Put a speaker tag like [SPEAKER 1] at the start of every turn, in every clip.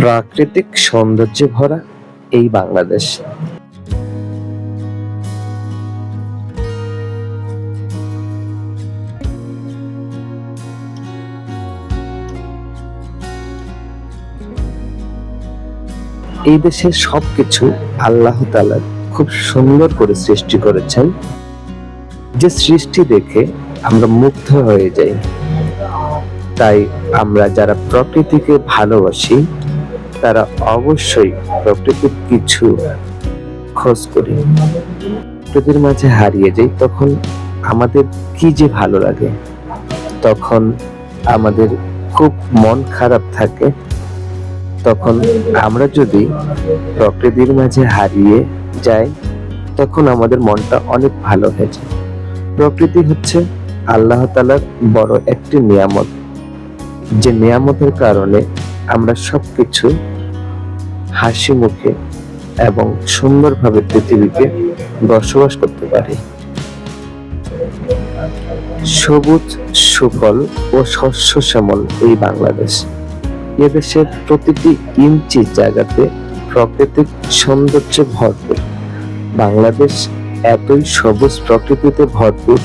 [SPEAKER 1] প্রাকৃতিক সৌন্দর্যে ভরা এই বাংলাদেশ। এই দেশের সবকিছু আল্লাহ তাআলা খুব সুন্দর করে সৃষ্টি করেছেন। যে সৃষ্টি দেখে আমরা মুগ্ধ হয়ে যাই। তাই আমরা যারা প্রকৃতিকে ভালোবাসি তারা অবশ্যই প্রকৃতির কিছু খোঁজ করি। প্রকৃতির মাঝে হারিয়ে যাই, তখন আমাদের কি যে ভালো লাগে। তখন আমাদের খুব মন খারাপ থাকে। তখন আমরা যদি প্রকৃতির মাঝে হারিয়ে যাই, তখন আমাদের মনটা অনেক ভালো হয়ে যায়। প্রকৃতি হচ্ছে আল্লাহ তালার বড় একটি নিয়ামত। যে নিয়ামতের কারণে আমরা সবকিছু হাসি মুখে এবং সুন্দরভাবে পৃথিবীকে বসবাস করতে পারি। সবুজ, সুফল ও শস্য শ্যামল এই বাংলাদেশ। এদেশের প্রতিটি ইঞ্চি জায়গাতে প্রাকৃতিক সৌন্দর্যে ভরপুর। বাংলাদেশ এতই সবুজ প্রকৃতিতে ভরপুর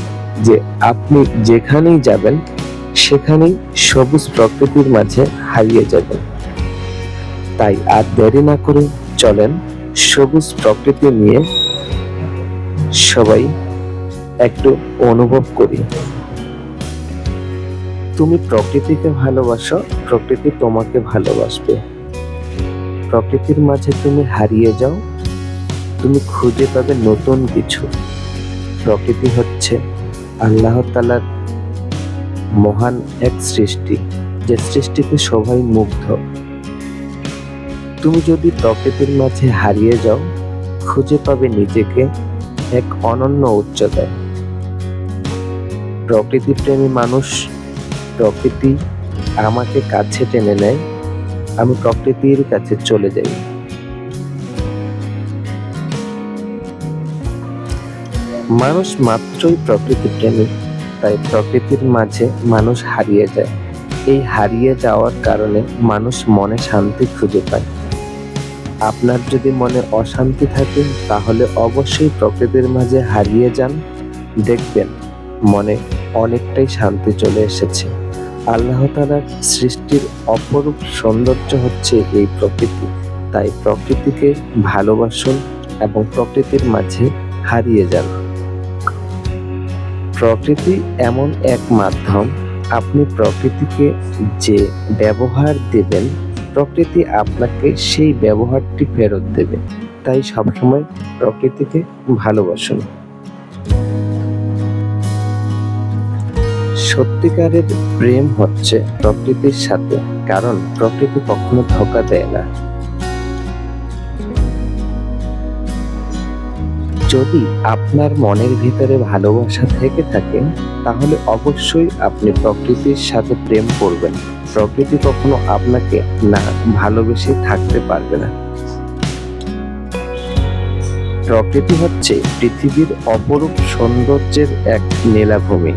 [SPEAKER 1] যে আপনি যেখানেই যাবেন, সেখানেই সবুজ প্রকৃতির মাঝে হারিয়ে যাবেন। তাই আর দেরি না করে চলেন সবুজ প্রকৃতি নিয়ে সবাই একটু অনুভব করি। তুমি প্রকৃতিকে ভালোবাসো, প্রকৃতি তোমাকে ভালোবাসবে। প্রকৃতির মাঝে তুমি হারিয়ে যাও, তুমি খুঁজে পাবে নতুন কিছু। প্রকৃতি হচ্ছে আল্লাহ তালার মহান এক সৃষ্টি, যে সৃষ্টিতে সবাই মুগ্ধ। তুমি যদি প্রকৃতির মাঝে হারিয়ে যাও, খুঁজে পাবে নিজেকে এক অনন্য উচ্চতায় প্রকৃতি প্রেমী মানুষ, প্রকৃতি আমাকে কাছে টেনে নেয়, আমি প্রকৃতির কাছে চলে যাই। মানুষ মাত্রই প্রকৃতি প্রেমী, তাই প্রকৃতির মাঝে মানুষ হারিয়ে যায়। এই হারিয়ে যাওয়ার কারণে মানুষ মনে শান্তি খুঁজে পায়। আপনার যদি মনে অশান্তি থাকে, তাহলে অবশ্যই প্রকৃতির মাঝে হারিয়ে যান। দেখবেন, মনে অনেকটাই শান্তি চলে এসেছে। আল্লাহ তালার সৃষ্টির অপরূপ সৌন্দর্য হচ্ছে এই প্রকৃতি। তাই প্রকৃতিকে ভালোবাসুন এবং প্রকৃতির মাঝে হারিয়ে যান। প্রকৃতি এমন এক মাধ্যম। আপনি প্রকৃতিকে যে ব্যবহার দেবেন প্রকৃতি আপনাকে সেই ব্যবহারটি ফেরত দেবে। তাই সবসময় প্রকৃতিকে ভালোবাসুন। সত্যিকারের প্রেম হচ্ছে প্রকৃতির সাথে, কারণ প্রকৃতি কখনো ধোকা দেয় না। যদি আপনার মনের ভিতরে ভালোবাসা থেকে থাকে, তাহলে অবশ্যই আপনি প্রকৃতির সাথে প্রেম করবেন। প্রকৃতি কখনো আপনাকে না ভালোবেসে থাকতে পারবে না। প্রকৃতি হচ্ছে পৃথিবীর অপরূপ সৌন্দর্যের এক নীলাভূমি।